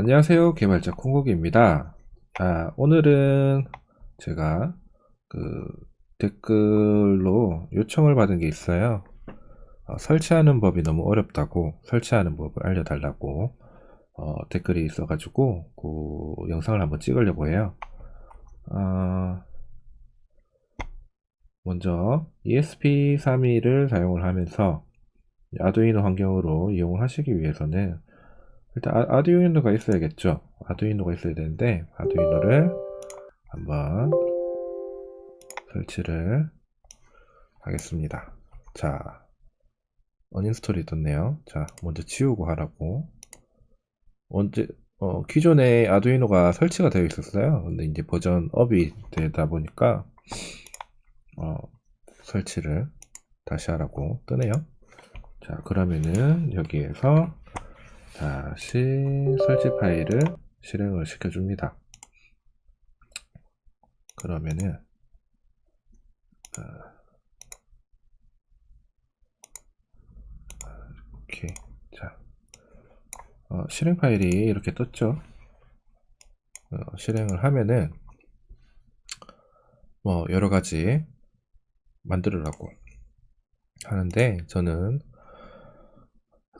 안녕하세요. 개발자 콩고기입니다. 자, 오늘은 제가 그 댓글로 요청을 받은 게 있어요. 어, 설치하는 법이 너무 어렵다고 설치하는 법을 알려달라고 어, 댓글이 있어 가지고 그 영상을 한번 찍으려고 해요. 어, 먼저 ESP32를 사용을 하면서 아두이노 환경으로 이용을 하시기 위해서는 일단 아, 아두이노가 있어야겠죠? 아두이노가 있어야 되는데 아두이노를 한번 설치를 하겠습니다. 자 언인스톨이 떴네요. 자 먼저 지우고 하라고. 언제 어, 기존에 아두이노가 설치가 되어 있었어요. 근데 이제 버전 업이 되다 보니까 어, 설치를 다시 하라고 뜨네요. 자 그러면은 여기에서 다시 설치 파일을 실행을 시켜줍니다. 그러면은 어, 오케이 자 어, 실행 파일이 이렇게 떴죠. 어, 실행을 하면은 뭐 여러 가지 만들으라고 하는데 저는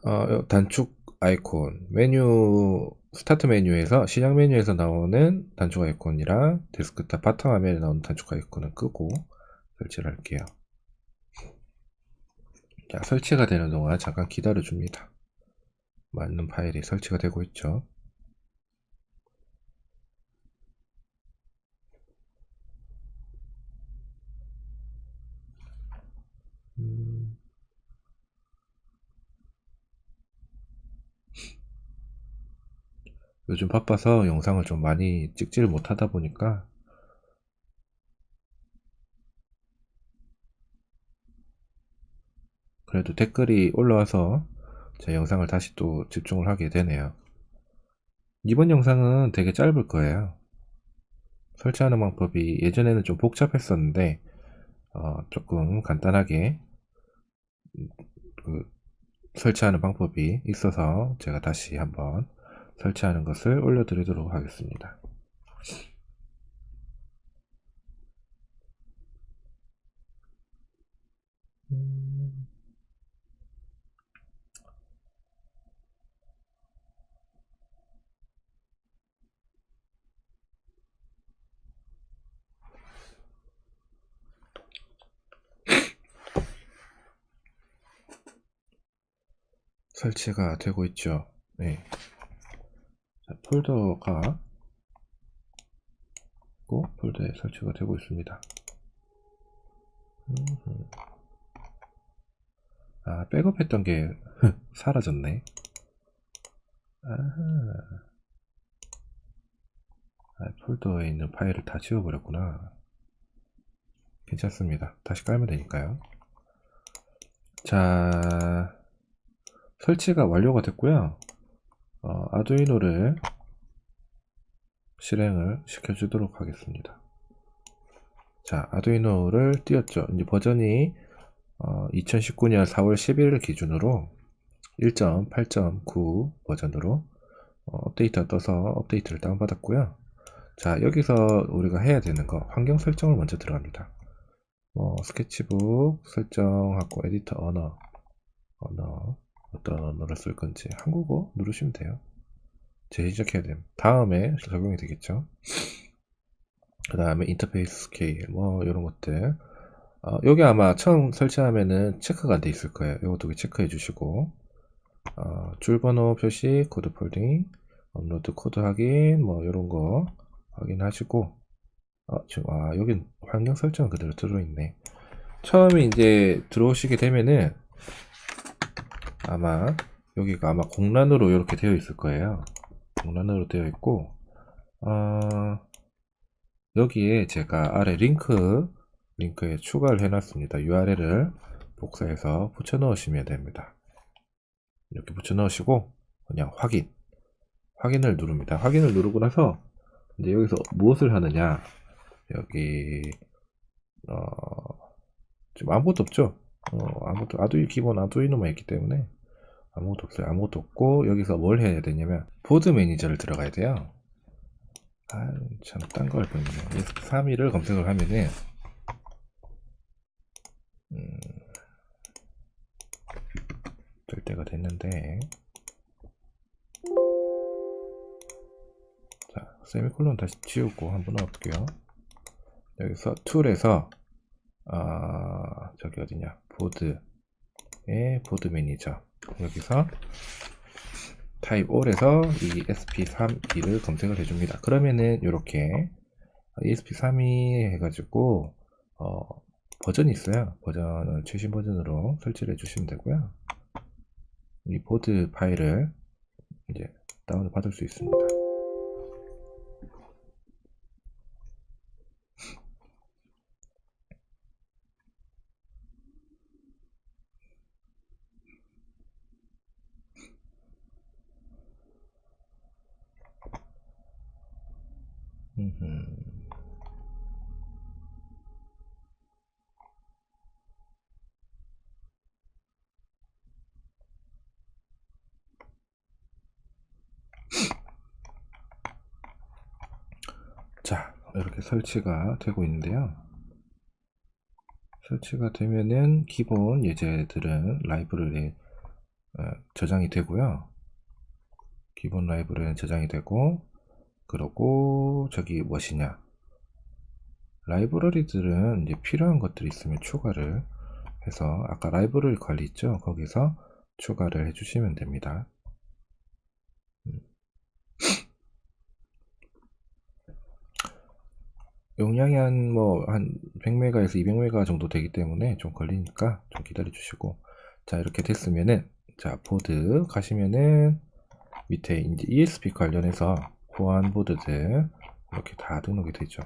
어, 단축 아이콘 메뉴 스타트 메뉴에서 시작 메뉴에서 나오는 단축 아이콘이랑 데스크탑 바탕 화면에 나오는 단축 아이콘은 끄고 설치를 할게요. 자, 설치가 되는 동안 잠깐 기다려 줍니다. 맞는 파일이 설치가 되고 있죠. 요즘 바빠서 영상을 좀 많이 찍지를 못하다 보니까 그래도 댓글이 올라와서 제 영상을 다시 또 집중을 하게 되네요. 이번 영상은 되게 짧을 거예요. 설치하는 방법이 예전에는 좀 복잡했었는데 어, 조금 간단하게 그 설치하는 방법이 있어서 제가 다시 한번 설치하는 것을 올려드리도록 하겠습니다. 음. 설치가 되고 있죠. 네. 자, 폴더가 있고 폴더에 설치가 되고 있습니다. 아 백업했던 게 사라졌네. 아하. 아, 폴더에 있는 파일을 다 지워버렸구나. 괜찮습니다. 다시 깔면 되니까요. 자, 설치가 완료가 됐고요. 어, 아두이노를 실행을 시켜주도록 하겠습니다. 자, 아두이노를 띄웠죠. 이제 버전이 어, 2019년 4월 11일 기준으로 1.8.9 버전으로 어, 업데이트가 떠서 업데이트를 다운받았고요. 자, 여기서 우리가 해야 되는 거 환경 설정을 먼저 들어갑니다. 뭐 스케치북 설정하고 에디터 언어 언어 어떤 언어를 쓸 건지 한국어 누르시면 돼요. 재시작해야 됩니다. 다음에 적용이 되겠죠. 그 다음에 인터페이스 스케일 뭐 이런 것들 어, 여기 아마 처음 설치하면은 체크가 안 돼 있을 거예요. 이것도 체크해 주시고 어, 줄 번호 표시 코드 폴딩 업로드 코드 확인 뭐 이런 거 확인하시고 어, 지금 아 여긴 환경 설정 그대로 들어있네. 처음에 이제 들어오시게 되면은 아마 여기가 아마 공란으로 이렇게 되어 있을 거예요. 공란으로 되어 있고 어, 여기에 제가 아래 링크 링크에 추가를 해놨습니다. URL을 복사해서 붙여 넣으시면 됩니다. 이렇게 붙여 넣으시고 그냥 확인 확인을 누릅니다. 확인을 누르고 나서 이제 여기서 무엇을 하느냐 여기 어, 지금 아무것도 없죠. 어, 아무것도 아두이 기본 아두이노만 있기 때문에 아무것도 없어요. 아무것도 없고 여기서 뭘 해야 되냐면 보드 매니저를 들어가야 돼요. 아, 참, 딴 걸. ESP 3위를 검색을 하면은, 음, 될 때가 됐는데, 자, 세미콜론 다시 지우고 한번 넣어볼게요. 여기서 툴에서, 아, 저기 어디냐, 보드에 보드 매니저. 여기서 타입 all에서 이 ESP32를 검색을 해줍니다. 그러면은 이렇게 ESP32 해가지고 어, 버전이 있어요. 버전을 최신 버전으로 설치를 해주시면 되고요. 이 보드 파일을 이제 다운을 받을 수 있습니다. 자, 이렇게 설치가 되고 있는데요. 설치가 되면은 기본 예제들은 라이브러리에 어, 저장이 되고요. 기본 라이브러리는 저장이 되고, 그러고 저기 무엇이냐? 라이브러리들은 이제 필요한 것들이 있으면 추가를 해서 아까 라이브러리 관리 있죠? 거기서 추가를 해주시면 됩니다. 용량이 한 뭐 한 100메가에서 200메가 정도 되기 때문에 좀 걸리니까 좀 기다려 주시고 자 이렇게 됐으면은 자 보드 가시면은 밑에 이제 ESP 관련해서 보안 보드들 이렇게 다 등록이 되죠.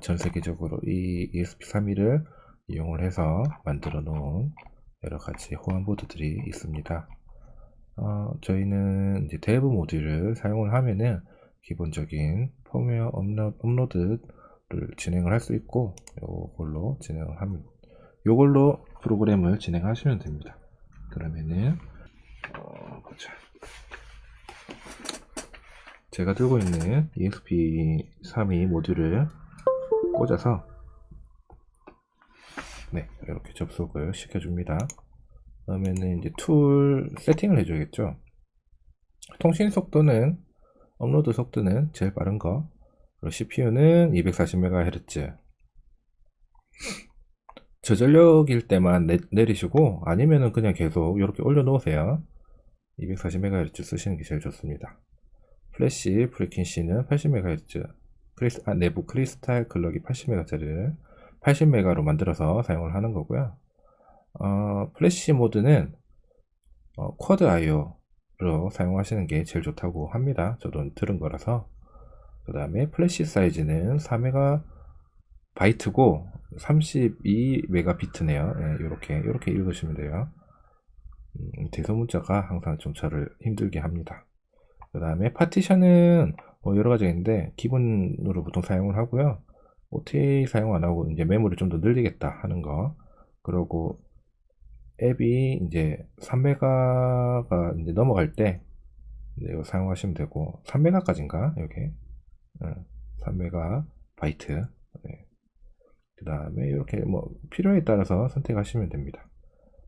전 세계적으로 이 ESP32를 이용을 해서 만들어 놓은 여러 가지 호환 보드들이 있습니다. 어, 저희는 이제 대부 모듈을 사용을 하면은 기본적인 펌웨어 업로, 업로드 를 진행을 할 수 있고 요걸로 진행을 하면 요걸로 프로그램을 진행하시면 됩니다. 그러면은 어, 보자 제가 들고 있는 ESP32 모듈을 꽂아서 네 이렇게 접속을 시켜줍니다. 그러면은 이제 툴 세팅을 해줘야겠죠? 통신 속도는 업로드 속도는 제일 빠른 거. CPU는 240MHz 저전력일 때만 내, 내리시고 아니면은 그냥 계속 이렇게 올려 놓으세요. 240MHz 쓰시는 게 제일 좋습니다 플래시 프리퀸시는 80MHz 크리스, 아, 내부 크리스탈 클럭이 80MHz를 80메가로 만들어서 사용을 하는 거고요 어, 플래시 모드는 어, 쿼드 IO로 사용하시는 게 제일 좋다고 합니다 저도 들은 거라서 그 다음에 플래시 사이즈는 4메가 바이트고 32메가 비트네요. 이렇게 이렇게 읽으시면 돼요. 음, 대소문자가 항상 좀 저를 힘들게 합니다. 그 다음에 파티션은 뭐 여러 가지가 있는데 기본으로 보통 사용을 하고요. OTA 사용 안 하고 이제 메모를 좀 더 늘리겠다 하는 거. 그러고 앱이 이제 3메가가 이제 넘어갈 때 이거 사용하시면 되고 3메가까지인가 여기 3메가 바이트 네. 그 다음에 이렇게 뭐 필요에 따라서 선택하시면 됩니다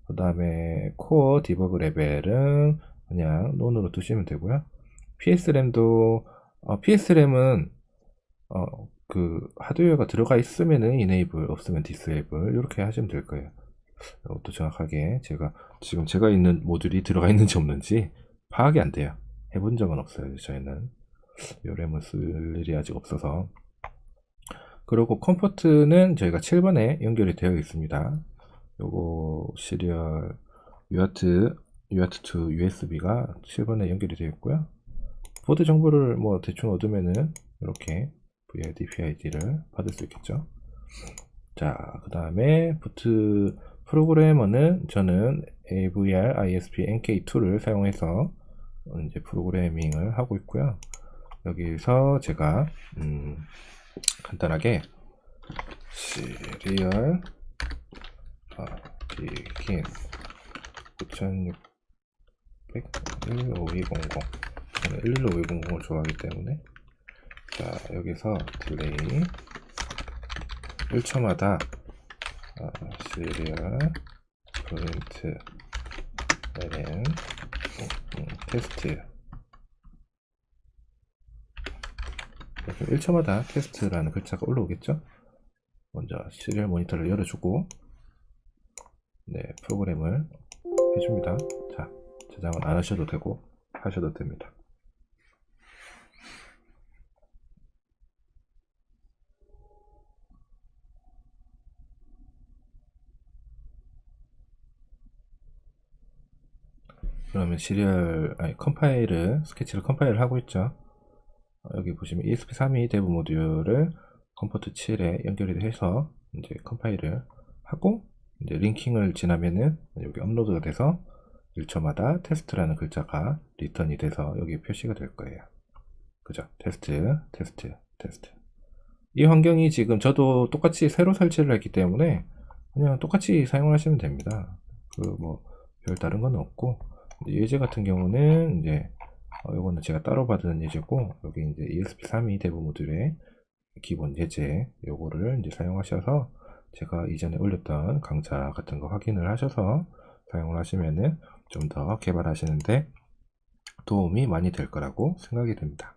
그 다음에 코어 디버그 레벨은 그냥 논으로 두시면 되고요 PSRAM도 어, PSRAM은 어, 그 하드웨어가 들어가 있으면은 이네이블 없으면 디스에이블 이렇게 하시면 될 거예요. 이것도 정확하게 제가 지금 제가 있는 모듈이 들어가 있는지 없는지 파악이 안 돼요. 해본 적은 없어요 저희는. 요램을 쓸 일이 아직 없어서. 그리고 컴포트는 저희가 7번에 연결이 되어 있습니다. 요거 시리얼 UART UART2 USB가 7번에 연결이 되어 있고요 포드 정보를 뭐 대충 얻으면은 이렇게 VRD, PID를 받을 수 있겠죠. 자, 그 다음에 부트 프로그래머는 저는 AVR ISP NK2를 사용해서 이제 프로그래밍을 하고 있고요. 여기서 제가 음, 간단하게 시리얼 파티킨 9600 15200 1 1 5 2 0 0을 좋아하기 때문에. 자 여기서 딜레이. 1초마다 아, 어, 시리얼 프린트 ln 음, 음, 테스트. 1초마다 테스트라는 글자가 올라오겠죠? 먼저 시리얼 모니터를 열어주고 네 프로그램을 해줍니다. 자 저장은 안 하셔도 되고 하셔도 됩니다. 그러면 시리얼 아니 컴파일을 스케치를 컴파일을 하고 있죠. 어, 여기 보시면 ESP32 대부 모듈을 컴포트 7에 연결이 해서 이제 컴파일을 하고 이제 링킹을 지나면은 여기 업로드가 돼서 1초마다 테스트라는 글자가 리턴이 돼서 여기 표시가 될 거예요. 그죠? 테스트, 테스트, 테스트. 이 환경이 지금 저도 똑같이 새로 설치를 했기 때문에 그냥 똑같이 사용을 하시면 됩니다. 그 뭐 별 다른 건 없고 예제 같은 경우는 이제 어, 이거는 제가 따로 받은 예제고 여기 이제 ESP32 대부 모듈의 기본 예제 요거를 이제 사용하셔서 제가 이전에 올렸던 강좌 같은 거 확인을 하셔서 사용을 하시면은 좀 더 개발하시는데 도움이 많이 될 거라고 생각이 됩니다.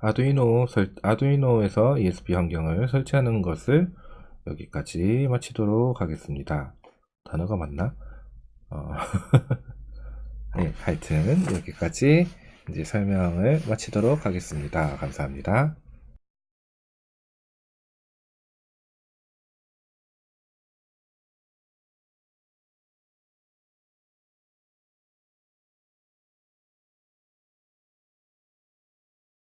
아두이노 설, 아두이노에서 ESP 환경을 설치하는 것을 여기까지 마치도록 하겠습니다. 단어가 맞나? 어, 네, 하여튼 여기까지 이제 설명을 마치도록 하겠습니다. 감사합니다.